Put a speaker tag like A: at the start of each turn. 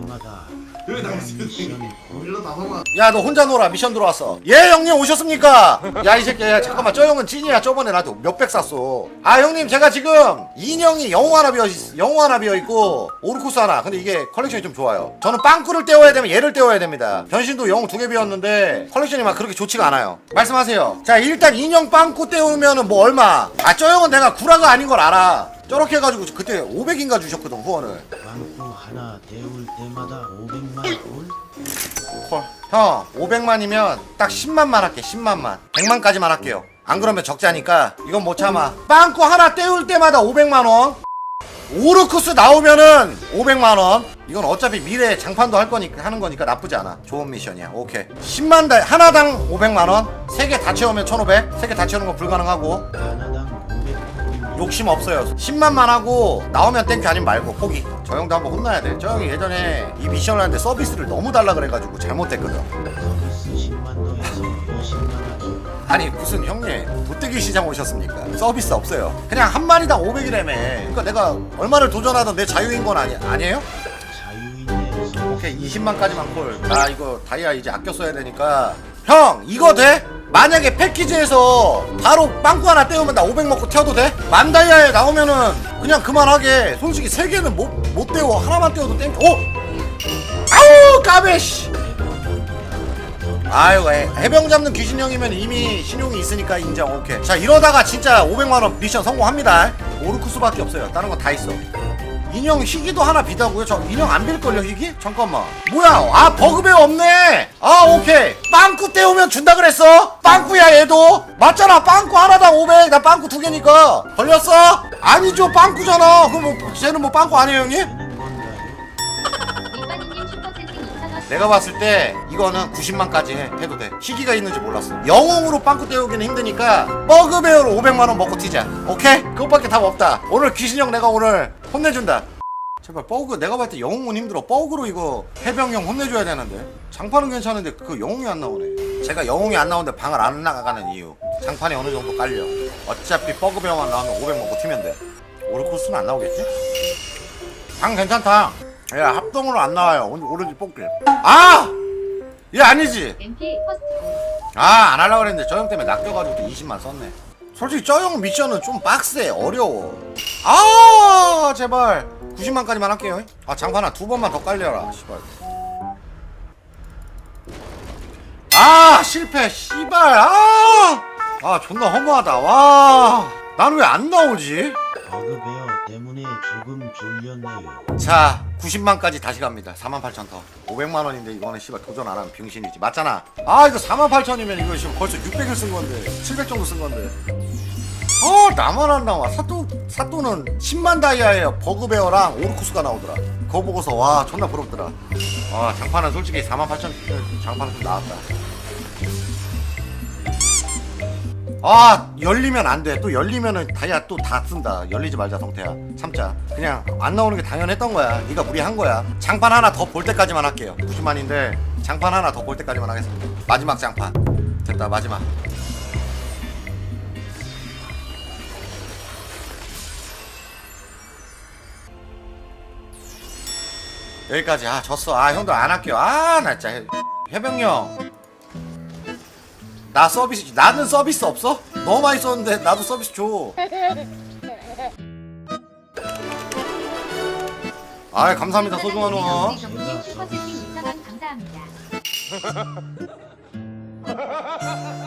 A: 때마다. 여기 미션 일로 나서만 야 너 혼자 놀아. 미션 들어왔어. 예 형님 오셨습니까? 야 이 새끼. 야 잠깐만. 저 형은 진이야. 저번에 나도 몇백 쌌어. 아 형님 제가 지금 인형이 영웅 하나 비어 있어 영웅 하나 비어 있고 오르쿠스 하나. 근데 이게 컬렉션이 좀 좋아요. 저는 빵꾸를 떼어야 되면 얘를 떼어야 됩니다. 변신도 영웅 두 개 비었는데 컬렉션이 막 그렇게 좋지가 않아요. 말씀하세요. 자 일단 인형 빵꾸 떼우면은 뭐 얼마? 아 저 형은 내가 구라가 아닌 걸 알아. 저렇게 해가지고 그때 500인가 주셨거든 후원을.
B: 광고 하나 데울 때마다 500만 올?
A: 헐. 형 500만이면 딱 10만만 할게 10만만. 100만까지만 할게요. 안 그러면 적자니까 이건 못 참아. 빵꾸 하나 떼울 때마다 500만원. 오르쿠스 나오면은 500만원. 이건 어차피 미래에 장판도 할 거니까 하는 거니까 나쁘지 않아. 좋은 미션이야. 오케이. 10만 달 하나당 500만원. 3개 다 채우면 1500 3개 다 채우는 건 불가능하고.
B: 하나당 500
A: 욕심 없어요 10만만 하고 나오면 땡큐 아니면 말고 포기 저 형도 한번 혼나야 돼저 형이 예전에 이 미션을 하는데 서비스를 너무 달라 그래가지고 잘못됐거든
B: 서비스 10만 더해서 20만 하죠
A: 아니 무슨 형님 도떼기 시장 오셨습니까? 서비스 없어요. 그냥 한 마리당 500이라며. 그러니까 내가 얼마를 도전하던 내 자유인 건 아니 아니에요?
B: 자유인의 서비스
A: 오케이 20만까지만 콜. 나 이거 다이아 이제 아껴 써야 되니까. 형 이거 돼? 만약에 패키지에서 바로 빵꾸 하나 떼우면 나 500 먹고 튀어도 돼? 만 다이아에 나오면은 그냥 그만하게. 솔직히 세 개는 못 못 떼워. 하나만 떼워도 땡. 오! 아우 까베시. 아유 해- 해병 잡는 귀신형이면 이미 신용이 있으니까 인정 오케이 자 이러다가 진짜 500만원 미션 성공합니다 오르쿠스밖에 없어요 다른 건다 있어 인형 희귀도 하나 비다고요? 저 인형 안 빌걸요 희귀? 잠깐만 뭐야 아 버그배 없네 아 오케이 빵꾸 떼우면 준다 그랬어? 빵꾸야 얘도 맞잖아 빵꾸 하나당 500 나 빵꾸 두 개니까 걸렸어? 아니죠 빵꾸잖아 그럼 뭐 쟤는 뭐 빵꾸 아니에요 형님?
B: 되는 건가요?
C: 일반인님 슈퍼채팅 2,000원
A: 내가 봤을 때 이거는 90만까지 해, 해도 돼 희귀가 있는지 몰랐어 영웅으로 빵꾸 떼우기는 힘드니까 버그베어로 500만원 먹고 튀자 오케이? 그것밖에 답 없다 오늘 귀신형 내가 오늘 혼내준다 제발 버그 내가 봤을 때 영웅은 힘들어 버그로 이거 해병형 혼내줘야 되는데 장판은 괜찮은데 그 영웅이 안 나오네 제가 영웅이 안 나오는데 방을 안 나가는 이유 장판이 어느 정도 깔려 어차피 버그베어만 나오면 500 먹고 튀면 돼 오르코스는 안 나오겠지? 방 괜찮다. 야 합동으로 안 나와요. 오로지 뽑기. 아! 얘 아니지.
C: MP 퍼스트
A: 아안 하려고 그랬는데 저 형 때문에 낚여가지고 20만 썼네. 솔직히 저 형 미션은 좀 빡세 어려워. 아 제발 90만까지만 할게요. 아 장판아 두 번만 더 깔려라. 씨발. 아 실패 씨발 아! 아 존나 허무하다 와 나는 왜안 나오지?
B: 버그베어 때문에 조금 졸렸네요
A: 자 90만까지 다시 갑니다 4만 8천 더 500만 원인데 이거는 씨발 도전 안 하면 병신이지 맞잖아 아 이거 4만 8천이면 이거 지금 벌써 600을 쓴 건데 700 정도 쓴 건데 어 나만 안 나와. 사또 사또는 10만 다이아에 버그베어랑 오르쿠스가 나오더라. 그거 보고서 와 존나 부럽더라. 아 장판은 솔직히 4만 8천 장판은 좀 나왔다. 아 열리면 안돼. 또 열리면은 다이아 또 다 쓴다. 열리지 말자 성태야. 참자. 그냥 안 나오는 게 당연했던 거야. 네가 무리한 거야. 장판 하나 더 볼 때까지만 할게요. 90만인데 장판 하나 더 볼 때까지만 하겠습니다. 마지막 장판. 됐다 마지막 여기까지. 아 졌어. 아 형들 안 할게요. 아나 진짜. 해- 해병형 나 서비스 나는 서비스 없어? 너무 많이 썼는데 나도 서비스 줘. 아 감사합니다 소중한
C: 슈퍼채팅 2,000원 감사합니다